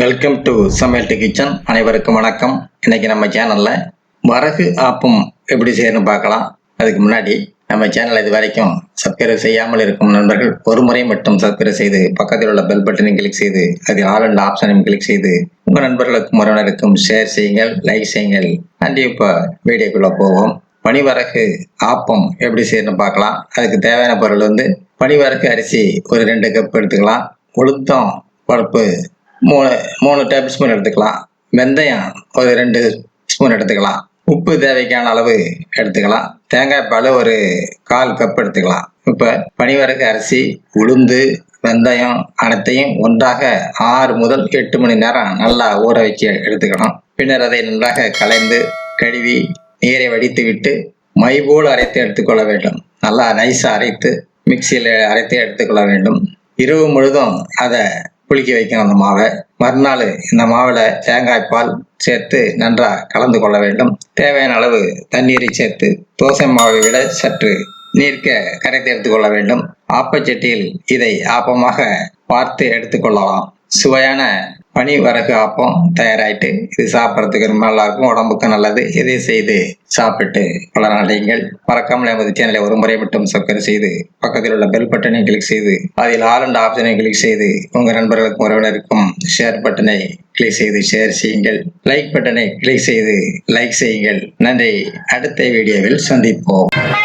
Welcome to சமையல் to kitchen அனைவருக்கும் வணக்கம். இன்னைக்கு நம்ம சேனலில் வரகு ஆப்பம் எப்படி செய்யணும்னு பார்க்கலாம். அதுக்கு முன்னாடி நம்ம சேனல் இது வரைக்கும் சப்ஸ்கிரைப் செய்யாமல் இருக்கும் நண்பர்கள் ஒரு முறை மட்டும் சப்ஸ்கிரைப் செய்து பக்கத்தில் உள்ள பெல் பட்டனை கிளிக் செய்து அதில் ஆல் அண்ட் ஆப்ஷனையும் கிளிக் செய்து உங்கள் நண்பர்களுக்கும் உறவினருக்கும் ஷேர் செய்யுங்கள் லைக் செய்யுங்கள். அண்ட் இப்போ வீடியோக்குள்ளே போவோம். பனிவரகு ஆப்பம் எப்படி செய்யணும்னு பார்க்கலாம். அதுக்கு தேவையான பொருள் வந்து பனிவரகு அரிசி ஒரு ரெண்டு கப் எடுத்துக்கலாம். உளுத்தம் பருப்பு மூணு மூணு டேபிள் ஸ்பூன் எடுத்துக்கலாம். வெந்தயம் ஒரு ரெண்டு ஸ்பூன் எடுத்துக்கலாம். உப்பு தேவைக்கான அளவு எடுத்துக்கலாம். தேங்காய் பால் ஒரு கால் கப் எடுத்துக்கலாம். இப்போ பனிவரகு அரிசி உளுந்து வெந்தயம் அனைத்தையும் ஒன்றாக ஆறு முதல் எட்டு மணி நேரம் நல்லா ஊற வச்சு எடுத்துக்கணும். பின்னர் அதை நன்றாக கலைந்து கழுவி நீரை வடித்து விட்டு மை போல் அரைத்து எடுத்துக்கொள்ள வேண்டும். நல்லா நைஸாக அரைத்து மிக்சியில் அரைத்து எடுத்துக்கொள்ள வேண்டும். இரவு முழுதும் அதை புளிக்க வைக்கணும் அந்த மாவை. மறுநாள் இந்த மாவில் தேங்காய் பால் சேர்த்து நன்றாக கலந்து கொள்ள வேண்டும். தேவையான அளவு தண்ணீரை சேர்த்து தோசை மாவை விட சற்று நீர்க்க கரைத்து எடுத்துக்கொள்ள வேண்டும். ஆப்பச்சட்டியில் இதை ஆப்பமாக பார்த்து எடுத்துக்கொள்ளலாம் சுவையான பனி வரகு ஆப்பம் தயாராயிட்டு இது சாப்பிட்றதுக்கு ரொம்ப நல்லா இருக்கும் உடம்புக்கு நல்லது. இதை செய்து சாப்பிட்டு பலனடையுங்கள் மறக்காமல் எமது சேனலை ஒரு முறை மட்டும் சப்ஸ்கிரைப் செய்து பக்கத்தில் உள்ள பெல் பட்டனை கிளிக் செய்து அதில் ஆல் அண்ட் ஆப்ஷனை கிளிக் செய்து உங்கள் நண்பர்களுக்கும் உறவினருக்கும் ஷேர் பட்டனை கிளிக் செய்து ஷேர் செய்யுங்கள். லைக் பட்டனை கிளிக் செய்து லைக் செய்யுங்கள். நன்றி. அடுத்த வீடியோவில் சந்திப்போம்.